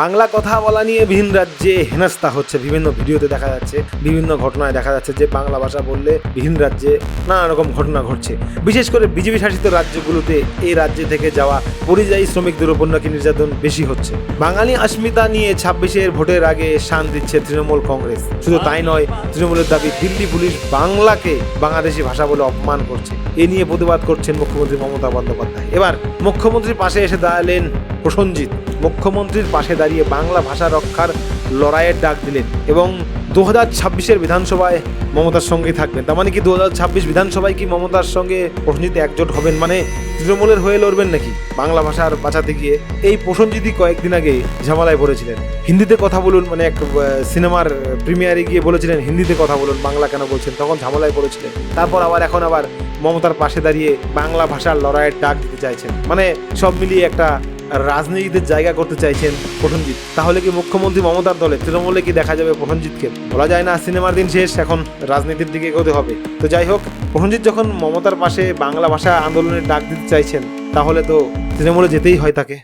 বাংলা কথা বলা নিয়ে ভিন রাজ্যে হেনস্থা হচ্ছে, বিভিন্ন ভিডিওতে দেখা যাচ্ছে, বিভিন্ন ঘটনায় দেখা যাচ্ছে যে বাংলা ভাষা বললে ভিন রাজ্যে নানা রকম ঘটনা ঘটছে। বিশেষ করে বিজেপি শাসিত রাজ্যগুলোতে এই রাজ্যে থেকে যাওয়া পরিযায়ী শ্রমিকদের উপর নাকি নির্যাতন বেশি হচ্ছে। বাঙালি আস্মিতা নিয়ে ছাব্বিশের ভোটের আগে শান দিচ্ছে তৃণমূল কংগ্রেস। শুধু তাই নয়, তৃণমূলের দাবি, দিল্লি পুলিশ বাংলাকে বাংলাদেশি ভাষা বলে অপমান করছে। এ নিয়ে প্রতিবাদ করছেন মুখ্যমন্ত্রী মমতা বন্দ্যোপাধ্যায়। এবার মুখ্যমন্ত্রীর পাশে এসে দাঁড়ালেন প্রসঞ্জিৎ। মুখ্যমন্ত্রীর পাশে দাঁড়িয়ে বাংলা ভাষা রক্ষার লড়াইয়ের ডাক দিলেন এবং দু হাজার ছাব্বিশের বিধানসভায় মমতার সঙ্গেই থাকবেন। তার মানে কি দু হাজার ছাব্বিশ বিধানসভায় কি মমতার সঙ্গে প্রসঞ্জিৎ একজোট হবেন? মানে তৃণমূলের হয়ে লড়বেন নাকি? বাংলা ভাষার বাঁচাতে গিয়ে এই প্রসঞ্জিতই কয়েকদিন আগে ঝামেলায় পড়েছিলেন। হিন্দিতে কথা বলুন মানে এক সিনেমার প্রিমিয়ারে গিয়ে বলেছিলেন, হিন্দিতে কথা বলুন, বাংলা কেন বলছেন? তখন ঝামেলায় পড়েছিলেন। তারপর আবার এখন আবার মমতার পাশে দাঁড়িয়ে বাংলা ভাষার লড়াইয়ের ডাক দিতে চাইছেন। মানে সব মিলিয়ে একটা রাজনীতিতে জায়গা করতে চাইছেন প্রসেনজিৎ তাহলে কি মুখ্যমন্ত্রী মমতার দলে তৃণমূলে কি দেখা যাবে প্রসেনজিৎকে বলা যায় না, সিনেমার দিন শেষ, এখন রাজনীতির দিকে এগোতে হবে। তো যাই হোক প্রসেনজিৎ যখন মমতার পাশে বাংলা ভাষা আন্দোলনের ডাক দিতে চাইছেন, তাহলে তো তৃণমূলে যেতেই হয় তাকে।